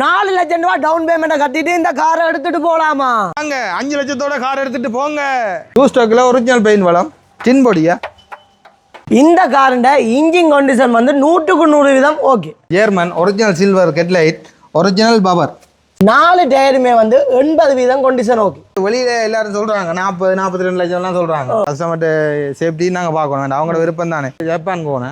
நாலு லட்சம் ரூபாய் டவுன் பேமெண்ட்டை கட்டிட்டு இந்த காரை எடுத்துட்டு போலாமா? வாங்க அஞ்சு லட்சத்தோட கார் எடுத்துட்டு போங்க. டூ ஸ்டாக்ல ஒரிஜினல் பெயின் வளம். டின் பொடியா? இந்த காருண்ட இன்ஜின் கண்டிஷன் வந்து நூற்றுக்கு நூறு வீதம் okay German original silver headlight original power நாலு டயருமே வந்து எண்பது வீதம் கண்டிஷன் ஓகே வெளியில எல்லாரும் சொல்றாங்க நாற்பது நாற்பத்தி ரெண்டு லட்சம்லாம் சொல்றாங்க. கஸ்டமர்ட்ட சேஃப்டி நாங்க பார்க்கணும். அவங்களோட விருப்பம் தானே ஜப்பான் கோனு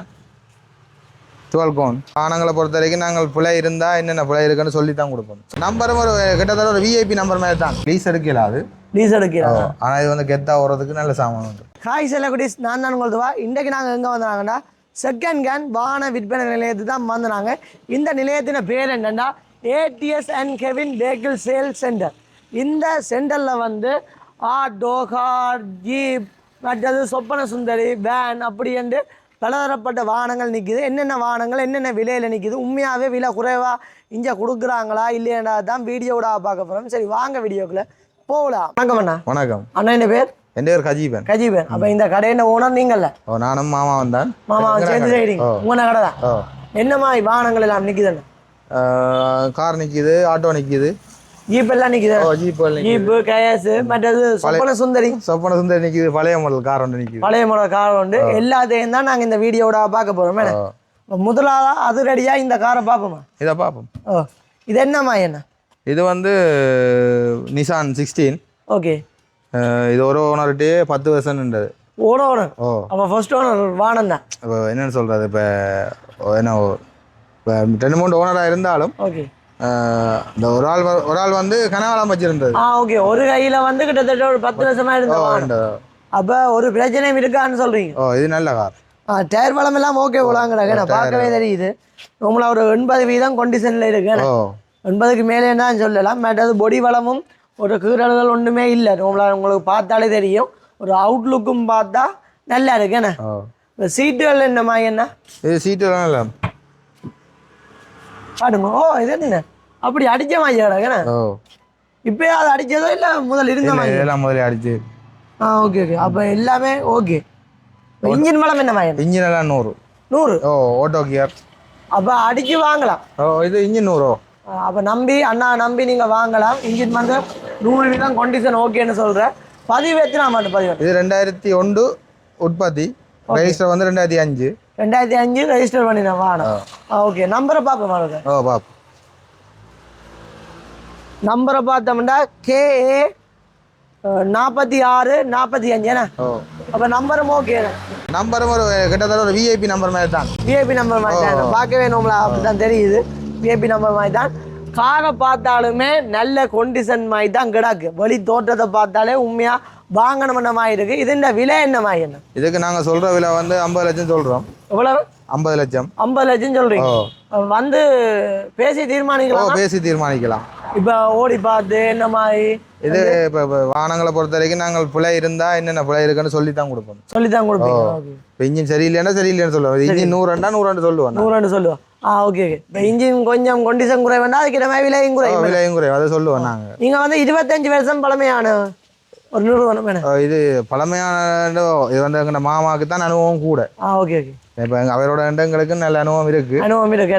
டுவெல் கோன் ஆனங்களை பொறுத்த வரைக்கும் நாங்கள் பிழை இருந்தா என்னென்ன பிழை இருக்குன்னு சொல்லி தான் கொடுப்போம். நம்பரும் ஒரு கிட்டத்தட்ட ஒரு விஐபி நம்பர் மாதிரி தான் லீஸ் எடுக்கல அது. டீசல் எடுக்கிறாங்க ஆனா இது வந்து கெத்தா ஓடுறதுக்கு நல்ல சாமான் உண்டு. ஹாய் செல்லகுடிஸ் நான் தான் உங்களது வா. இன்றைக்கு நாங்கள் எங்கே வந்தாங்கன்னா செகண்ட் கேன் வாகன விற்பனை நிலையத்துக்கு தான் வந்தாங்க இந்த நிலையத்தின் பேர் என்னென்னா ATS and Kevin vehicle sale centre இந்த சென்டரில் வந்து ஆட்டோ கார் ஜீப் மற்றது சொப்பன சுந்தரி வேன் அப்படி என்று பலதரப்பட்ட வாகனங்கள் நிற்கிது என்னென்ன வாகனங்கள் என்னென்ன விலையில் நிற்கிது உண்மையாகவே விலை குறைவாக இங்கே கொடுக்குறாங்களா? இல்லையா தான் வீடியோவோட பார்க்க போகிறோம் சரி வாங்க வீடியோக்குள்ளே போகலாம். வணக்கம் அண்ணா. வணக்கம். அண்ணா என்ன பேர்? என் பேர் கஜீபன். கஜீபன். அப்ப இந்த கடையின் ஓனர் நீங்கள்ல? ஓ நானும் மாமா வந்தான் மாமா சேர்ந்து செய்றீங்க உங்க கடை தான் என்ன மாதிரி வாகனங்கள் எல்லாம் நிக்குதுண்ணா கார் நிக்குது ஆட்டோ நிக்குது. ஜீப் எல்லாம் நிக்குது. ஜீப் மற்றது சொப்பன சுந்தரி. சொப்பன சுந்தரி நிக்குது பழைய மாடல் கார் ஒன்று நிக்குது. பழைய மாடல் கார் உண்டு எல்லாத்தையும் தான் நாங்க இந்த வீடியோட பார்க்க போறோம். முதலாவதா அது ரெடியா இந்த காரை பார்ப்போமா? இதை பார்ப்போம். ஓ இது என்னம்மா என்ன? இது வந்து நிசான் சிக்ஸ்டீன் ஓகே இது ஒரு ஓனர்கிட்டே பத்து வருஷம்ன்றது. ஓனர் ஓ. அப்ப ஃபர்ஸ்ட் ஓனர் வானம் தான். இப்போ என்னன்னு சொல்றது? இப்போ என்ன இப்போ ரெண்டு மூணு ஓனராக இருந்தாலும் ஓகே இந்த ஒரு ஆள் ஒரு ஆள் வந்து கனகாலம் வச்சிருந்தது. ஆ ஓகே. ஒரு கையில வந்து கிட்டத்தட்ட ஒரு பத்து வருஷமா இருந்த அப்ப ஒரு பிரச்சனையும் இருக்கான்னு சொல்றீங்க. ஓ இது நல்ல கார். டயர் பலம் எல்லாம் ஓகே போலாங்கிறாங்க நான் பார்க்கவே தெரியுது. நம்மள ஒரு எண்பது வீதம் கண்டிஷனில் இருக்கு. ஓ. எண்பதுக்கு மேலே தான் சொல்லலாம். மற்றது பொடி வளமும் ஒரு கீறல்கள் ஒன்றுமே இல்லை. நம்மள உங்களுக்கு பார்த்தாலே தெரியும். ஒரு அவுட்லுக்கும் பார்த்தா நல்லா இருக்குண்ணே சீட்டுகள் என்னம்மா என்ன? இது சீட்டுலாம் இல்லை. பாடுங்க ஓ இது என்ன? அப்படி அடிச்ச மாய்யாடாங்கண்ணே ஓ. இப்போ அது அடிச்சதோ இல்லை முதல் இருந்த மாதிரி? இதெல்லாம் முதல்ல அடிச்சு. ஆ ஓகே ஓகே. அப்போ எல்லாமே ஓகே. இன்ஜின் வளம் என்ன மாயன் இன்ஜின் எல்லாம் நூறு. நூறு? ஓ ஓட்டோ கியர் அப்போ அடிச்சு வாங்கலாம். ஓ இது இன்ஜின் நூறோ? அப்போ நம்பி அண்ணா நம்பி நீங்கள் வாங்கலாம். இன்ஜின் வந்து நூறு வீதம் கண்டிஷன் ஓகேன்னு சொல்கிறேன் பதிவு எத்தனை மட்டும் பதிவு? இது ரெண்டாயிரத்தி ஒன்று உற்பத்தி. ரெஜிஸ்டர் வந்து ரெண்டாயிரத்தி அஞ்சு. ரெண்டாயிரத்தி அஞ்சு ரெஜிஸ்டர் பண்ணினேன் வாங்கணும் ஓகே நம்பரை பார்ப்போம் மாளுங்க ஓ பாப் நம்பரை பார்த்தோம்னா கேஏ நாற்பத்தி ஆறு நாற்பத்தி அஞ்சு ஏன்னா ஓ அப்போ நம்பரும் ஓகே நம்பரும் ஒரு கிட்டத்தட்ட ஒரு விஐபி நம்பர் மாதிரி தான் விஐபி நம்பர் மாதிரி தான் பார்க்கவே நம்மள அப்படி தான் தெரியுது விஐபி நம்பர் மாதிரி தான் காரை பார்த்தாலுமே நல்ல கொண்டிஷன் மாதிரி தான் கிடக்கு வெளி தோற்றத்தை பார்த்தாலே உண்மையாக வாங்கணும் மாதிரி இருக்கு இது இந்த விலை என்ன மாதிரி என்ன இதுக்கு நாங்கள் சொல்கிற விலை வந்து ஐம்பது லட்சம் சொல்கிறோம் எவ்வளவு? ஐம்பது லட்சம். ஐம்பது லட்சம் சொல்றீங்க. வந்து பேசி தீர்மானிக்கலாம்? பேசி தீர்மானிக்கலாம். இப்போ ஓடி பார்த்து என்ன மாதிரி இது இப்போ வாகனங்களை பொறுத்த வரைக்கும் நாங்கள் பிழை இருந்தால் என்னென்ன பிழை இருக்குன்னு சொல்லி தான் கொடுப்போம். சொல்லி தான் கொடுப்பீங்க ஓகே. இப்போ இன்ஜின் சரியில்லைன்னா சரியில்லைன்னு சொல்லுவோம். இன்ஜின் நூறுண்டா நூறுண்டு சொல்லுவோம். நூறுன்னு சொல்லுவோம். ஆ ஓகே ஓகே. இப்போ இன்ஜின் கொஞ்சம் கொண்டிஷன் குறைவேண்டா அதுக்கு மாதிரி விலையும் குறையும். விலையும் குறையும். அதை சொல்லுவோம் நாங்கள் நீங்க வந்து இருபத்தஞ்சு வருஷம் பழமையான ஒரு நிறுவனம் வேணும் இது பழமையான இது வந்து எங்கள் மாமாவுக்கு தான் அனுபவம் கூட. ஆ ஓகே ஓகே. இப்போ எங்கள் அவரோட இடங்களுக்கு நல்ல அனுபவம் இருக்கு. அனுபவம் இருக்கு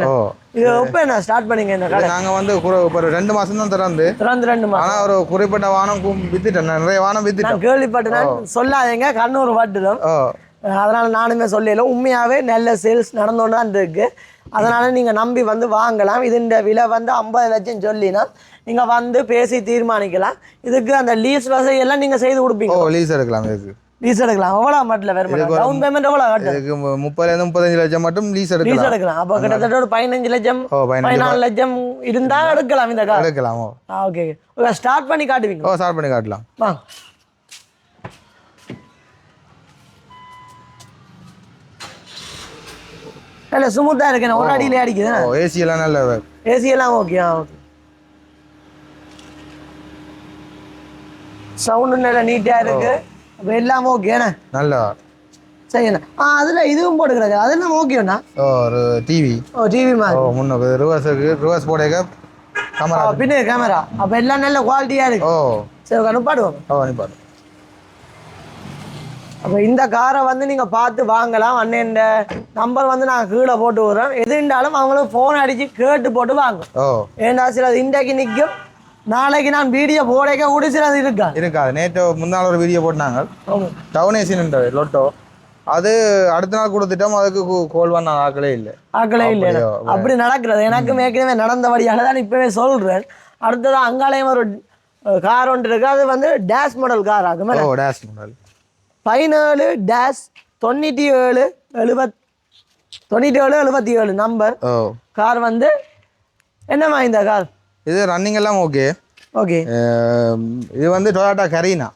இது எப்போ என்ன ஸ்டார்ட் பண்ணீங்க இந்த கடை? நாங்கள் வந்து இப்போ ஒரு ரெண்டு மாதம் தான் திறந்து. திறந்து ரெண்டு மாதம் ஆனால் ஒரு குறிப்பிட்ட வானம் வித்துட்டேன். நான் நிறைய வானம் வித்துட்டேன். நான் கேள்விப்பட்டேன் சொல்லாதீங்க கண்ணூர் வாட்டுதான். அதனால நானுமே சொல்லல உண்மையாவே நல்ல சேல்ஸ் நடந்தோன்னு தான் இருக்கு. அதனால நீங்க நம்பி வந்து வாங்கலாம். இதுன்ற விலை வந்து ஐம்பது லட்சம் சொல்லினா நீங்க வந்து பேசி தீர்மானிக்கலாம். இதுக்கு அந்த லீஸ் வசதி எல்லாம் நீங்க செய்து ஓ கொடுப்பீங்க லீஸ் எடுக்கலாம் இதுக்கு. லீஸ் எடுக்கலாம். எவ்வளோ மட்டும் வேறு டவுன் பேமெண்ட் எவ்வளோ இதுக்கு முப்பதுலேருந்து முப்பத்தஞ்சு லட்சம் மட்டும் லீஸ் லீஸ் எடுக்கலாம். எடுக்கலாம். அப்போ கிட்டத்தட்ட ஒரு பதினஞ்சு லட்சம் பதினாலு லட்சம் இருந்தா எடுக்கலாம் இந்த கார் எடுக்கலாம் ஓகே ஸ்டார்ட் பண்ணி காட்டுவீங்க ஓ ஸ்டார்ட் பண்ணி காட்டலாம். வாங்க நல்ல ஸ்மூத்தாக இருக்கேன் ஒரு அடியிலே அடிக்குது ஓ ஏசி எல்லாம் நல்ல ஏசி எல்லாம் ஓகே ஆ ஓகே சவுண்டு நல்லா நீட்டாக இருக்கு. அப்போ எல்லாம் ஓகேண்ணே நல்ல. சரிண்ணா ஆ அதில் இதுவும் போட்டுக்கிறாங்க அதெல்லாம் ஓகேண்ணா ஓ ஒரு டிவி ஓ டிவி ஓ மாதிரி முன்னுக்கு ரிவர்ஸுக்கு ரிவர்ஸ் போடேக்க ஆ, கேமரா பின்ன கேமரா அப்போ எல்லாம் நல்ல குவாலிட்டியாக இருக்கு. ஓ. சரி உட்காந்து பாடுவோம் ஓ நீ பாரு. அப்போ இந்த காரை வந்து நீங்கள் பார்த்து வாங்கலாம். அண்ணன் நம்பர் வந்து நான் கீழே போட்டு விடுறோம் எதுண்டாலும் அவங்களும் ஃபோன் அடித்து கேட்டு போட்டு வாங்க ஏண்டா சிலது இன்றைக்கு நிற்கும் நாளைக்கு நான் வீடியோ போடைக்க கூட சிலது இருக்கா இருக்காது. நேற்று முன்னாள் ஒரு வீடியோ போட்டாங்க. டவுன் ஏசின் லொட்டோ. அது அடுத்த நாள் கொடுத்துட்டோம். அதுக்கு கோல் பண்ண ஆக்களே இல்லை. ஆக்களே இல்லை? அப்படி நடக்கிறது. எனக்கு ஏற்கனவே நடந்தபடியால தான் இப்போவே சொல்கிறேன் அடுத்தது அங்காலயம் ஒரு கார் ஒன்று இருக்கு. அது வந்து டேஷ் மாடல் கார் ஆகுமே. டேஷ் மாடல் பதினேழு டேஷ் தொண்ணூற்றி ஏழு எழுபத் தொண்ணூற்றி ஏழு எழுபத்தி ஏழு நம்பர் கார் வந்து என்னம்மா இந்த கார் இது ரன்னிங் எல்லாம் ஓகே ஓகே இது வந்து டொயாட்டா கரீனா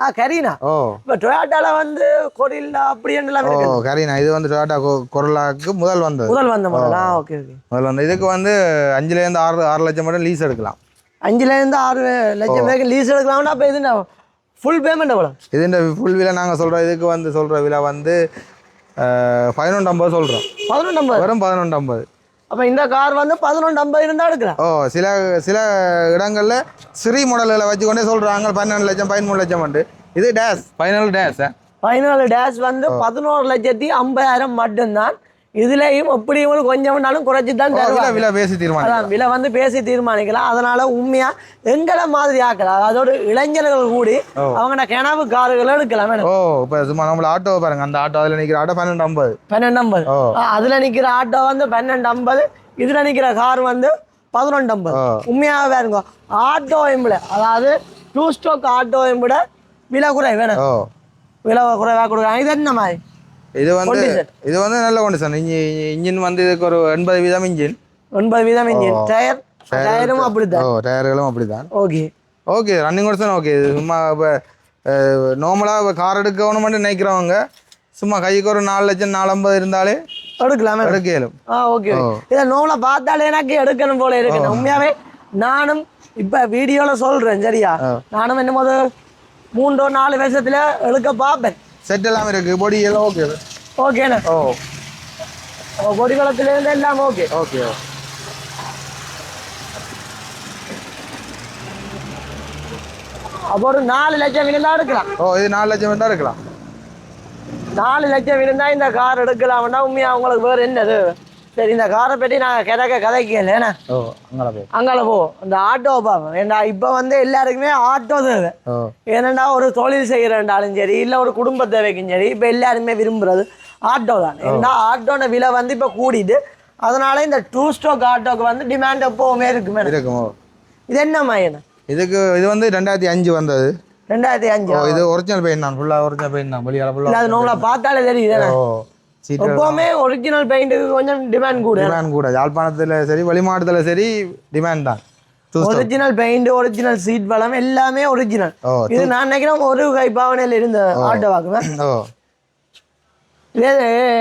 ஆ கரீனா ஓ. இப்போ டொயாட்டால வந்து கொரில்லா அப்படி எல்லாம் ஓ கரீனா இது வந்து டொயாட்டா கொரலாக்கு முதல் வந்தது. முதல் வந்த மாடல் ஆ ஓகே ஓகே முதல் வந்து இதுக்கு வந்து அஞ்சுலேருந்து ஆறு ஆறு லட்சம் மட்டும் லீஸ் எடுக்கலாம். அஞ்சுலேருந்து ஆறு லட்சம் பேருக்கு லீஸ் எடுக்கலாம்னா அப்போ இது ஃபுல் பேமெண்ட் எவ்வளோ இதுன்ற ஃபுல் விலை நாங்கள் சொல்கிறோம் இதுக்கு வந்து சொல்கிற விலை வந்து பதினொன்று ஐம்பது சொல்கிறோம் பதினொன்று ஐம்பது வெறும் பதினொன்று ஐம்பது அப்போ இந்த கார் வந்து பதினொன்று ஐம்பது இருந்தால் எடுக்கலாம். ஓ சில சில இடங்களில் சிறி மாடல்களை வச்சுக்கொண்டே சொல்கிறாங்க பன்னெண்டு லட்சம் பதிமூணு லட்சம் உண்டு இது டேஷ் பதினாலு டேஷ் பதினாலு டேஷ் வந்து பதினோரு லட்சத்தி ஐம்பதாயிரம் மட்டும்தான். இதுலேயும் எப்படி உங்களுக்கு கொஞ்சம் வேணாலும் குறைச்சி தான் விலை தருவாங்க. விலை பேசி தீர்மானம் அதான் விலை வந்து பேசி தீர்மானிக்கலாம். அதனால உண்மையா எங்களை மாதிரி ஆக்கலாம் அதோட இளைஞர்கள் கூடி அவங்க கிணவு காருகளை எடுக்கலாம் வேணும். ஓ இப்போ சும்மா நம்மள ஆட்டோ பாருங்க. அந்த ஆட்டோ அதில் நிற்கிற ஆட்டோ பன்னெண்டு ஐம்பது பன்னெண்டு ஐம்பது அதுல நிக்கிற ஆட்டோ வந்து பன்னெண்டு ஐம்பது இதுல நிக்கிற கார் வந்து பதினொன்று ஐம்பது. உண்மையாக பாருங்க ஆட்டோ எம்பிட அதாவது டூ ஸ்டோக் ஆட்டோ எம்பிட விலை குறை வேணும். விலை குறைவாக கொடுக்குறாங்க. இது என்ன மாதிரி? இது வந்து. இது வந்து நல்ல கண்டிஷன் இன்ஜின் வந்து இதுக்கு ஒரு எண்பது வீதம் இன்ஜின் ஒன்பது வீதம் இன்ஜின் டயர் டயரும் ஓ அப்படித்தான். டயர்களும் அப்படிதான் ஓகே ஓகே ரன்னிங் ஓடிசன் ஓகே சும்மா இப்போ நார்மலாக கார் எடுக்கணும் மட்டும் நினைக்கிறவங்க சும்மா கைக்கு ஒரு நாலு லட்சம் நாலு இருந்தாலே எடுக்கலாமே. எடுக்க இயலும் ஆ ஓகே ஓ. இதை நோலை பார்த்தாலே எனக்கு எடுக்கணும் போல இருக்கு. உண்மையாவே நானும் இப்ப வீடியோல சொல்றேன் சரியா? நானும் என்னமோது மூன்றோ நாலு வருஷத்துல எடுக்க பார்ப்பேன். செட் எல்லாம் இருக்கு பொடி எல்லாம் ஓகே ஓகேண்ணே ஓ கொடி குளத்துல இருந்து எல்லாம் ஓகே ஓகே அப்போ ஒரு நாலு லட்சம் விழுந்தா எடுக்கலாம் ஓ இது நாலு லட்சம் தான் இருக்கலாம் நாலு லட்சம் விழுந்தா இந்த கார் எடுக்கலாம்னா உண்மையா உங்களுக்கு வேற என்னது சரி இந்த காரை பற்றி நான் கிடக்க கதைக்கல ஓ அங்கே போய் அங்கால போ. இந்த ஆட்டோ பார்ப்போம் ஏண்டா இப்போ வந்து எல்லாருக்குமே ஆட்டோ தேவை ஓ. ஏனண்டா ஒரு தொழில் செய்கிறண்டாலும் சரி இல்லை ஒரு குடும்ப தேவைக்கும் சரி இப்போ எல்லாருமே விரும்புறது ஆட்டோ தான். ஏன்னா ஆட்டோட விலை வந்து இப்போ கூடிது அதனால இந்த டூ ஸ்டோக் ஆட்டோக்கு வந்து டிமாண்ட் எப்போவுமே இருக்குமே. இருக்கும். ஓ இது என்ன மாயன இதுக்கு இது வந்து ரெண்டாயிரத்தி அஞ்சு வந்தது. ரெண்டாயிரத்தி அஞ்சு? ஓ இது ஒரிஜினல் பெயிண்ட் தான் ஃபுல்லாக ஒரிஜினல் பெயிண்ட் தான் வெளியால் ஃபுல்லாக அது நம்மளை பார்த்தாலே தெரியுது ஓ. எப்போவுமே ஒரிஜினல் பெயிண்ட்டுக்கு கொஞ்சம் டிமாண்ட் கூட. டிமாண்ட் கூட. யாழ்ப்பாணத்தில் சரி வெளிமாவட்டத்தில் சரி டிமாண்ட் தான். ஒரிஜினல் பெயிண்ட் ஒரிஜினல் சீட் பலம் எல்லாமே ஒரிஜினல் இது நான் நினைக்கிறேன் ஒரு கை பாவனையில் இருந்த ஆட்டோ வாக்குவேன்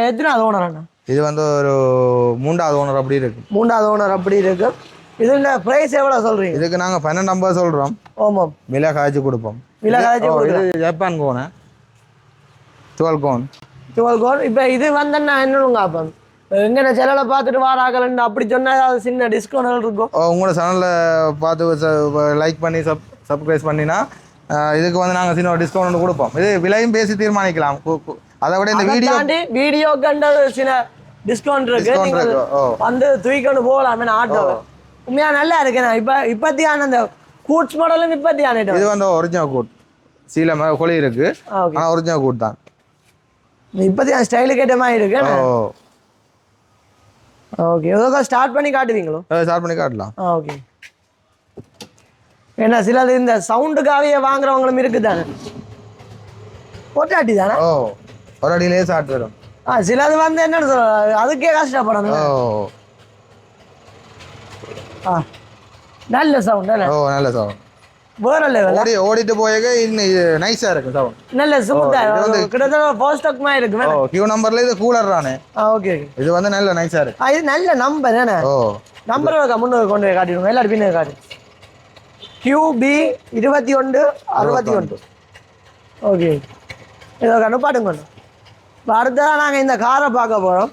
எத்தனாவது ஓனர் அண்ணா? இது வந்து ஒரு மூன்றாவது ஓனர் அப்படி இருக்கு. மூன்றாவது ஓனர் அப்படி இருக்கு. இதுல பிரைஸ் எவ்வளோ சொல்றீங்க? இதுக்கு நாங்கள் பன்னெண்டு ஐம்பது சொல்கிறோம் ஓமாம் விலை காய்ச்சி கொடுப்போம். விலை காய்ச்சி ஓ, இது Japan cone dual cone dual coil இப்போ இது வந்தேன்னா என்னங்க அப்போ எங்கே செலவில் பார்த்துட்டு வாராக்கலன்னு அப்படி சொன்னால் சின்ன டிஸ்கவுண்ட் இருக்கும். உங்களோட சேனலில் பார்த்து லைக் பண்ணி சப் சப்ஸ்கிரைப் பண்ணினா இதுக்கு வந்து நாங்கள் சின்ன டிஸ்கவுண்ட் கொடுப்போம். இது விலையும் பேசி தீர்மானிக்கலாம். அதை விட இந்த வீடியோ வீடியோ கண்டது சில டிஸ்கவுண்ட் இருக்கு. வந்து தூக்கிக்கொண்டு போகலாம் ஆட்டோ உண்மையா நல்லா இருக்குண்ணா இப்போ இப்பத்தியான அந்த கூட்ஸ் மாடலும் இப்பத்தியான இது வந்து ஒரிஜினல் கூட். சீல மேலே கொலி இருக்கு. ஓகே ஆனால் ஒரிஜினல் கூட் தான். இப்பத்தியான ஸ்டைலுக்கு ஏற்ற மாதிரி இருக்கு ஓகே ஏதோ ஸ்டார்ட் பண்ணி காட்டுவீங்களோ? ஸ்டார்ட் பண்ணி காட்டலாம். ஓகே என்ன சிலது இந்த சவுண்டுக்காகவே வாங்குறவங்களும் இருக்குதானே? பொட்டாட்டி தானே? ஓ ஒரு அடியிலே ஸ்டார்ட் வரும். ஆ சிலது வந்து என்னன்னு சொல்ல அதுக்கே கஷ்டப்படணும் ஓ. ஆ. நல்ல சவுண்ட் ஓ நல்ல சவுண்ட் வேற லெவல் ஓடி ஓடிட்டு போயக இன்னும் இது நைஸாக இருக்கு சவுண்ட் நல்ல ஸ்மூத்தா கிட்டத்தட்ட போஸ்ட் ஸ்டாக் மாதிரி இருக்கு ஓ கியூ நம்பர்ல இது கூலர் தானே? ஓகே இது வந்து நல்ல நைஸாக இருக்கு. இது நல்ல நம்பர் என்ன ஓ. நம்பர் முன்னூறு கொண்டு போய் காட்டிடுவோம். எல்லாரும் பின்னாடி காட்டு. கியூபி இருபத்தி ஒன்று அறுபத்தி ஒன்று. ஓகே இதோ இப்போ அடுத்ததான் நாங்கள் இந்த காரை பார்க்க போகிறோம்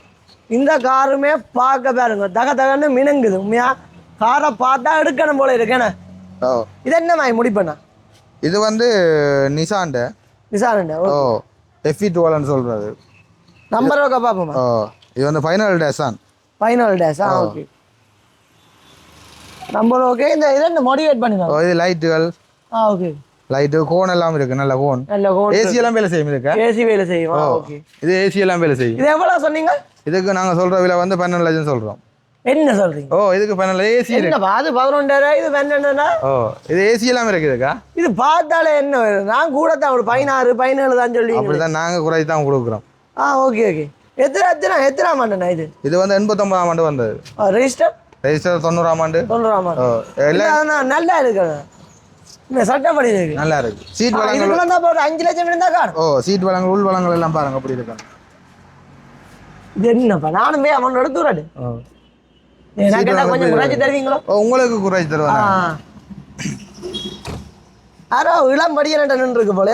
இந்த காருமே பார்க்க பாருங்க. தக தகன்னு மினுங்குது. உண்மையா? காரை பார்த்தா எடுக்கணும் போல இருக்கேண்ணே ஓ இது என்ன மாதிரி முடிப்பண்ணா இது வந்து நிசாண்ட நிசான் ஓ. எஃப்இ டுவெல்னு சொல்கிறது நம்பர் ஒக்கா பார்ப்போமா ஓ இது வந்து ஃபைனல் டேஸான் ஃபைனல் டேஸ் ஆ ஓகே. நம்பர் ஓகே இந்த இதை மோடிவேட் ஓ பண்ணிடலாம் இது லைட்டுகள் ஆ ஓகே. லைட்டு கோன் எல்லாம் இருக்கு நல்ல கோன் நல்ல கோன் ஏசி எல்லாம் வேலை செய்யும் இருக்கா ஏசி வேலை செய்யும் ஓகே. இது ஏசி எல்லாம் வேலை செய்யும். இது எவ்வளோ சொன்னீங்க? இதுக்கு நாங்கள் சொல்ற விலை வந்து பன்னெண்டு லட்சம் சொல்றோம். என்ன சொல்றீங்க? ஓ இதுக்கு பன்னெண்டு ஏசி என்னப்பா அது பதினொன்றாயிரம் இது பன்னெண்டுனா? ஓ இது ஏசி எல்லாம் இருக்குதுக்கா? இது பார்த்தாலே என்ன? நான் கூட தான் ஒரு பதினாறு பதினேழு தான் சொல்லி அப்படிதான் நாங்கள் குறைச்சி தான் கொடுக்குறோம். ஆ ஓகே ஓகே எத்தனை எத்தனை எத்தனை ஆமாண்டண்ணா இது? இது வந்து எண்பத்தொன்பதாம் ஆண்டு வந்தது. ரெஜிஸ்டர் ரெஜிஸ்டர் தொண்ணூறாம் ஆண்டு. தொண்ணூறாம் ஆண்டு. நல்லா இருக்கு சட்டப்படி இருக்கு. நல்லா இருக்கு. சீட் வளங்கள் ஒரு அஞ்சு லட்சம் இருந்தா காணும். ஓ சீட் வளங்கள் உள் வளங்கள் எல்லாம் பாருங்க அப்படி இருக்காங்க இது என்னப்பா நானும் போய் அவனோட தூராடு கொஞ்சம் குறைச்சி தருவீங்களோ? உங்களுக்கு குறைச்சி தருவாங்க யாரோ இளம் படியன்ட்ட நின்று இருக்கு போல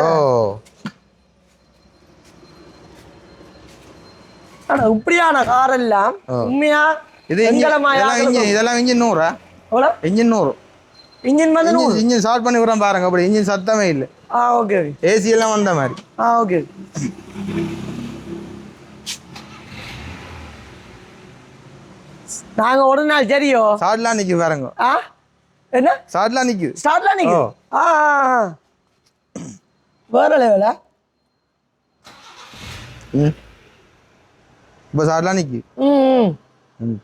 ஆனா இப்படியான கார் எல்லாம் உண்மையா? இது இன்ஜின் இதெல்லாம் இன்ஜின் நூறா? எவ்வளோ? இன்ஜின் நூறு. இன்ஜின் வந்து நூறு? இன்ஜின் இன்ஜின் ஸ்டார்ட் பண்ணி விடுறேன் பாருங்க அப்படி இன்ஜின் சத்தமே இல்லை. ஆ ஓகே ஓகே. ஏசி எல்லாம் வந்த மாதிரி. ஆ ஓகே. நாங்க ஒரு நாள் சரியோ ஸ்டார்ட்லாம் நிற்கி பாருங்க. ஆ? என்ன? ஸ்டார்ட்லாம் நிற்குது ஸ்டார்ட்லாம் நீங்க ஓ. ஆ. வேற லெவலா ம். இப்போ ஸ்டார்ட்லாம் நிற்கி ம் ம்.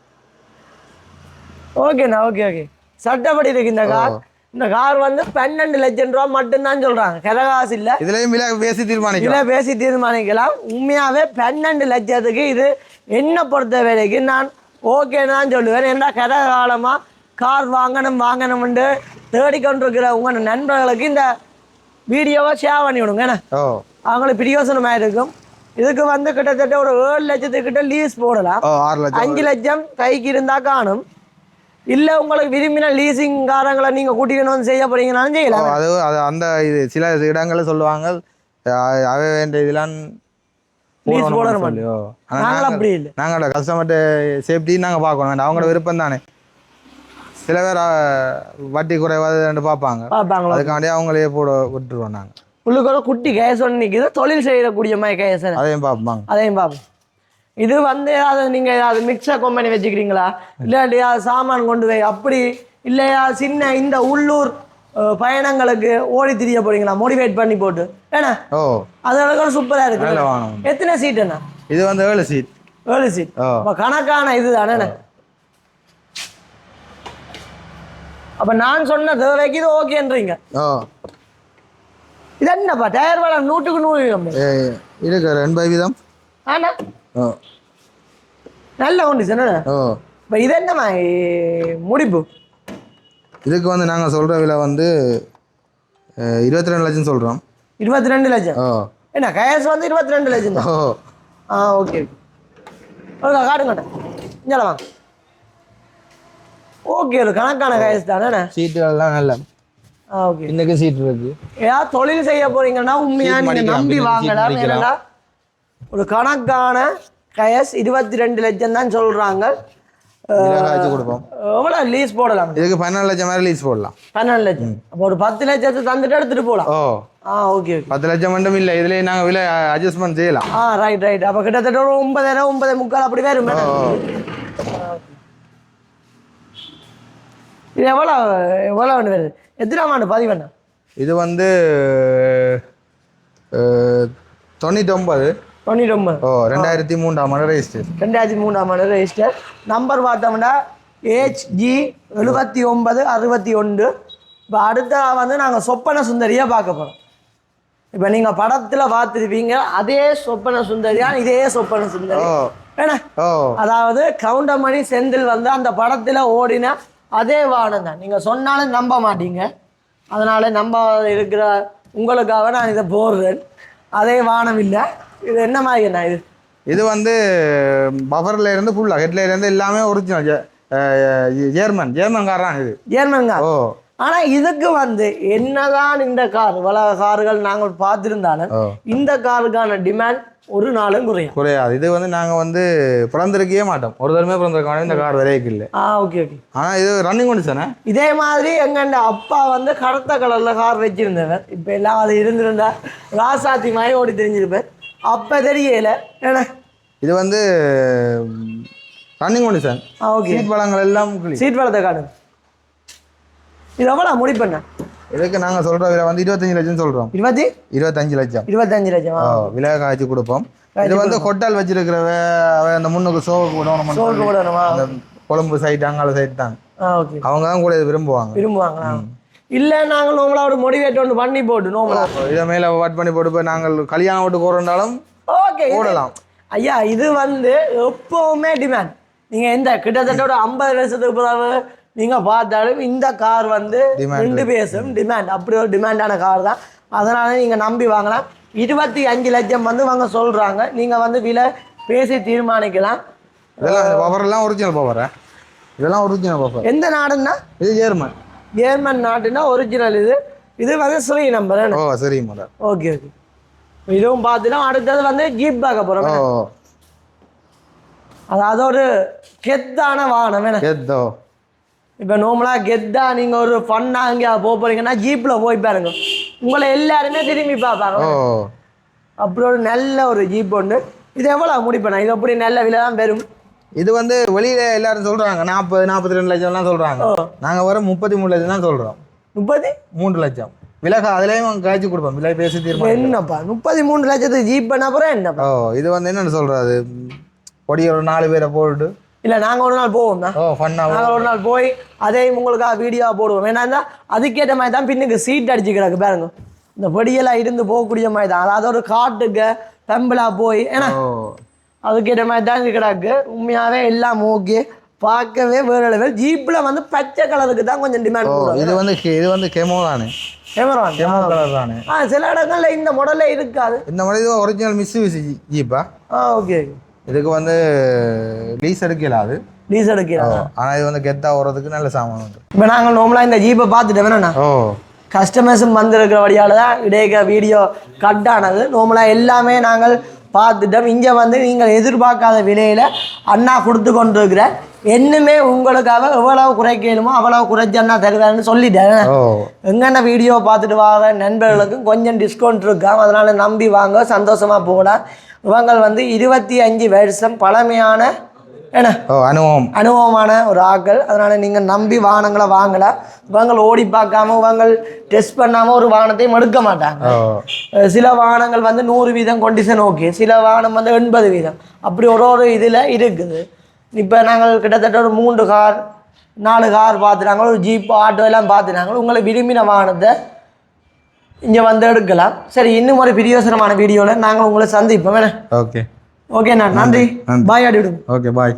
ஓகேண்ணா ஓகே ஓகே சட்டப்படி இருக்கு இந்த கார். இந்த கார் வந்து பன்னெண்டு லட்சம் ரூபா மட்டும்தான் சொல்றாங்க. கரகாசு இல்ல. இதுலயும் விலை பேசி தீர்மானிக்கலாம். பேசி தீர்மானிக்கலாம். உண்மையாவே பன்னெண்டு லட்சத்துக்கு இது என்ன பொறுத்த வரைக்கும் நான் ஓகேன்னு தான் சொல்லுவேன். ஏன்னா கதை காலமாக கார் வாங்கணும் வாங்கணும்னு தேடிக்கொண்டிருக்கிற உங்கள் நண்பர்களுக்கு இந்த வீடியோவை ஷேர் பண்ணி விடுங்க என்ன? அவங்களுக்கு பிரியோசனமாக இருக்கும் இதுக்கு வந்து கிட்டத்தட்ட ஒரு ஏழு லட்சத்துக்கிட்ட லீஸ் போடலாம். அஞ்சு லட்சம் கைக்கு இருந்தா காணும். இல்ல உங்களுக்கு விரும்பின லீசிங் காரங்களை நீங்க கூட்டிக்கணும் வந்து செய்ய போறீங்கனாலும் செய்யலாம். அது அந்த இது சில இடங்களில் சொல்லுவாங்க அவை வேண்டிய இதெல்லாம் Lease போடணும்னு போடணும் சொல்லி, ஓ. ஆனா நாங்கள் நாங்கள் அப்படி இல்லை. நாங்களோட கஸ்டமர்கிட்ட சேஃப்டி நாங்கள் பார்க்கணும். வேண்டாம் அவங்களோட விருப்பம் தானே. சில பேர் வட்டி குறைவாதுன்னு பார்ப்பாங்க. பார்ப்பாங்களா அதுக்காண்டி அவங்களே போட விட்டுருவோம் நாங்கள் உள்ளுக்கு ஒரு குட்டி கேஸ் ஒன்று நிற்குது தொழில் செய்யக்கூடிய மாதிரி கேஸ் அதையும் பார்ப்பாங்க அதையும் பார்ப்போம். இது வந்து அது நீங்க அது மிக்சர் கம்பெனி வச்சுக்கிறீங்களா? இல்லாட்டி அது சாமான் கொண்டு போய் அப்படி இல்லையா? சின்ன இந்த உள்ளூர் பயணங்களுக்கு ஓடி திரிய போறீங்களா? மோட்டிவேட் பண்ணி போட்டு. ஏன்னா ஓ. அது சூப்பரா இருக்கு. எத்தனை சீட் என்ன இது வந்து ஏழு சீட் ஏழு சீட் கணக்கான இது தானே அப்ப நான் சொன்ன தேவைக்கு இது ஓகேன்றீங்க இது என்னப்பா டயர் வளம் நூற்றுக்கு நூறு இருக்கு எண்பது வீதம். ஆனா நல்ல கண்டிஷன் ஓ. இப்போ இது என்னம்மா முடிப்பு? இதுக்கு வந்து நாங்கள் சொல்கிற விலை வந்து இருபத்தி ரெண்டு லட்சம் சொல்கிறோம் இருபத்தி ரெண்டு லட்சம்? ஓ என்ன கேஸ் வந்து இருபத்தி ரெண்டு லட்சம் ஓ. ஆ ஓகே ஓகே. காட்டுங்கட்ட இங்கே வாங்க. ஓகே ஒரு கணக்கான கேஸ் தானே. சீட்டுகள்லாம் நல்ல. ஆ ஓகே. இன்னைக்கு சீட் இருக்கு. ஏதாவது தொழில் செய்ய போறீங்கன்னா உண்மையா நீங்க நம்பி ஒரு கணக்கான கயஸ் இருபத்தி ரெண்டு லட்சம் தான் சொல்றாங்க. எவ்வளோ லீஸ் போடலாம். இதுக்கு பன்னெண்டு லட்சம் மாதிரி லீஸ் போடலாம். பன்னெண்டு லட்சம். அப்போ ஒரு பத்து லட்சத்தை தந்துட்டு எடுத்துட்டு போகலாம் ஓ. ஆ ஓகே பத்து லட்சம் மட்டும் இல்லை இதுலேயே நாங்கள் விலை அட்ஜஸ்ட்மெண்ட் செய்யலாம். ஆ ரைட் ரைட் அப்போ கிட்டத்தட்ட ஒரு ஒன்பதாயிரம் ஒன்பதே முக்கால் அப்படி இது எவ்வளோ எவ்வளோ ஒன்று வருது? எத்தனாம் ஆண்டு பதிவு இது வந்து தொண்ணூற்றி ஒன்பது தொண்ணூற்றி ஒன்பது ஓ ரெண்டாயிரத்தி மூன்றாம் ஆண்டு ரெஜிஸ்டர் ரெண்டாயிரத்தி மூணாம் ஆண்டு ரெஜிஸ்டர் நம்பர் பார்த்தோம்னா ஹெச்ஜி எழுபத்தி ஒன்பது அறுபத்தி ஒன்று. இப்போ அடுத்த வந்து நாங்கள் சொப்பன சுந்தரியை பார்க்க போகிறோம் இப்போ நீங்கள் படத்தில் பார்த்துருப்பீங்க அதே சொப்பன சுந்தரியா இதே சொப்பன சுந்தரி. ஏன்னா அதாவது கவுண்டமணி செந்தில் வந்து அந்த படத்தில் ஓடின அதே வானம் தான் நீங்கள் சொன்னாலும் நம்ப மாட்டீங்க. அதனால நம்ப இருக்கிற உங்களுக்காக நான் இதை போடுறேன். அதே வானம் இல்லை. இது என்ன மாதிரி என்ன இது? இது வந்து பஃபர்ல இருந்து ஃபுல்லாக ஹெட்ல இருந்து எல்லாமே ஒரிஜினல் ஜெர்மன் ஜெர்மன்காரன் இது ஜெர்மன்கா ஓ. ஆனால் இதுக்கு வந்து என்னதான் இந்த கார் இவ்வளோ கார்கள் நாங்கள் பார்த்துருந்தாலும் இந்த காருக்கான டிமாண்ட் ஒரு நாளும் குறையும் குறையாது. இது வந்து நாங்கள் வந்து பிறந்திருக்கவே மாட்டோம். ஒரு தடவை பிறந்திருக்க மாட்டோம். இந்த கார் விலைக்கு இல்லை. ஆ ஓகே ஓகே ஆனால் இது ரன்னிங் கண்டிஷனே இதே மாதிரி எங்கண்ட அப்பா வந்து கருத்த கலரில் கார் வச்சிருந்தவர். இப்போ எல்லாம் அது இருந்திருந்தா ராசாத்தி மாதிரி ஓடி தெரிஞ்சிருப்பார். அப்போ தெரியல. இது வந்து ரன்னிங் கண்டிஷன் ஆ ஓகே சீட் பழங்கள் எல்லாம் சீட் வளர்த்த காடு இது எவ்வளோ முடி பண்ண இதுக்கு நாங்கள் சொல்கிற விலை வந்து இருபத்தஞ்சு லட்சம் சொல்கிறோம் இருபத்தி? இருபத்தஞ்சு லட்சம். இருபத்தஞ்சு லட்சம்? விலை காய்ச்சி கொடுப்போம். இது வந்து ஹோட்டல் வச்சிருக்கிறவ அந்த முன்னுக்கு சோவுக்கு விடணும் போடணுமா அந்த கொழும்பு சைட் அங்கால சைட் தான். அவங்க தான் கூட இது விரும்புவாங்க. விரும்புவாங்களா? இல்லை நாங்கள் நோம்பலா ஒரு மோட்டிவேட் ஒன்று பண்ணி போட்டு நோம்பலா இதை மேலே வாட் பண்ணி போட்டு போய் நாங்கள் கல்யாணம் ஓட்டு போகிறோம்னாலும் ஓகே போடலாம். ஐயா இது வந்து எப்பவுமே டிமாண்ட் நீங்க எந்த கிட்டத்தட்ட ஒரு ஐம்பது வருஷத்துக்கு பிறகு நீங்க பார்த்தாலும் இந்த கார் வந்து ரெண்டு பேசும் டிமாண்ட் அப்படி ஒரு டிமாண்டான கார் தான். அதனால நீங்க நம்பி வாங்கலாம். இருபத்தி அஞ்சு லட்சம் வந்து வாங்க சொல்றாங்க. நீங்க வந்து விலை பேசி தீர்மானிக்கலாம். இதெல்லாம் ஒரிஜினல் பவர் இதெல்லாம் ஒரிஜினல் பவர் எந்த நாடுன்னா? இது ஜெர்மன் ஜேர்மன் நாட்டுனா ஒரிஜினல் இது. இது வந்து ஸ்ரீ நம்பர் ஓ சரி ஓகே ஓகே இதுவும் பார்த்துட்டோம் அடுத்தது வந்து ஜீப் பார்க்க போறோம். ஓ. அதாவது ஒரு கெத்தான வாகனம் என்ன? ஏதோ இப்போ நார்மலாக கெத்தா நீங்கள் ஒரு ஃபன்னாக அங்கே போக போறீங்கன்னா ஜீப்பில் போய் பாருங்க. உங்களை எல்லாருமே திரும்பி பார்ப்பாங்க. அப்படி ஒரு நல்ல ஒரு ஜீப் ஒன்று இது எவ்வளோ முடிப்பேன் இது எப்படி நல்ல விலை தான் பெறும் இது வந்து வெளியில எல்லாரும் சொல்றாங்க. நாற்பது நாற்பத்தி ரெண்டு லட்சம்லாம் சொல்றாங்க. ஓ. நாங்க வர முப்பத்தி மூணு லட்சம் தான் சொல்றோம். முப்பது? மூன்று லட்சம். விலக அதுலயும் காய்ச்சி கொடுப்போம். விலை பேசி தீர்மானம் என்னப்பா? முப்பத்தி மூணு லட்சத்துக்கு ஜீப் பண்ண அப்புறம் என்னப்பா? ஓ இது வந்து என்னன்னு சொல்றது பொடி ஒரு நாலு பேரை போட்டு இல்லை நாங்கள் ஒரு நாள் போவோம் தான். ஓ நாங்கள் ஒரு நாள் போய் அதையும் உங்களுக்காக வீடியோவாக போடுவோம். ஏன்னா அதுக்கேற்ற மாதிரி தான் பின்னுக்கு சீட் அடிச்சு கிடக்கு பாருங்க. இந்த பொடியெல்லாம் இருந்து போகக்கூடிய மாதிரி தான். அதாவது ஒரு காட்டுக்கு பெம்பலா போய் ஏன்னா அதுக்கேற்ற மாதிரி தான் இது கிடக்கு உண்மையாகவே எல்லாம் ஓகே பார்க்கவே வேற லெவல் ஜீப்பில் வந்து பச்சை கலருக்கு தான் கொஞ்சம் டிமாண்ட் இது வந்து இது வந்து கெமோ தானே? கேமரா கெமோ கலர் தானே? ஆ சில இடங்கள்ல இந்த மாடலே இருக்காது. இந்த இது ஒரிஜினல் மிஸ் விசி ஜீப்பா ஆ ஓகே இதுக்கு வந்து லீஸ் எடுக்கல அது. டீஸ் எடுக்கிறாங்க ஆனா இது வந்து கெத்தா ஓடுறதுக்கு நல்ல சாமான் உண்டு. இப்போ நாங்கள் நார்மலாக இந்த ஜீப்பை பார்த்துட்டு வேணா ஓ. கஸ்டமர்ஸும் வந்திருக்கிற வழியால் தான் இடையக வீடியோ கட் ஆனது. நார்மலாக எல்லாமே நாங்கள் பார்த்துட்டோம். இங்கே வந்து நீங்கள் எதிர்பார்க்காத விலையில் அண்ணா கொடுத்து கொண்டிருக்கிற என்னுமே உங்களுக்காக எவ்வளவு குறைக்கணுமோ அவ்வளவு குறைச்சி அண்ணா தருவாருன்னு சொல்லிட்டேன் ஓ. எங்கண்ணா வீடியோ பார்த்துட்டு வர நண்பர்களுக்கும் கொஞ்சம் டிஸ்கவுண்ட் இருக்காம் அதனால் நம்பி வாங்க. சந்தோஷமாக போகலாம். இவங்க வந்து இருபத்தி அஞ்சு வருஷம் பழமையான என்ன? அனுபவம். அனுபவமான ஒரு ஆட்கள் அதனால் நீங்கள் நம்பி வாகனங்களை வாங்கலாம் இவங்க ஓடி பார்க்காம இவங்க டெஸ்ட் பண்ணாமல் ஒரு வாகனத்தையும் எடுக்க மாட்டாங்க. சில வாகனங்கள் வந்து நூறு வீதம் கொண்டிஷன் ஓகே சில வாகனம் வந்து எண்பது வீதம். அப்படி ஒரு ஒரு இதில் இருக்குது. இப்போ நாங்கள் கிட்டத்தட்ட ஒரு மூன்று கார் நாலு கார் பார்த்துட்டாங்க. ஒரு ஜீப் ஆட்டோ எல்லாம் பார்த்துட்டாங்க. உங்களை விரும்பின வாகனத்தை இங்கே வந்து எடுக்கலாம். சரி இன்னும் ஒரு பிரியோசனமான வீடியோவில் நாங்கள் உங்களை சந்திப்போம். வேணே ஓகே ஓகேண்ணா நன்றி. நன்றி. பாய் ஆடி விடுங்க ஓகே பாய்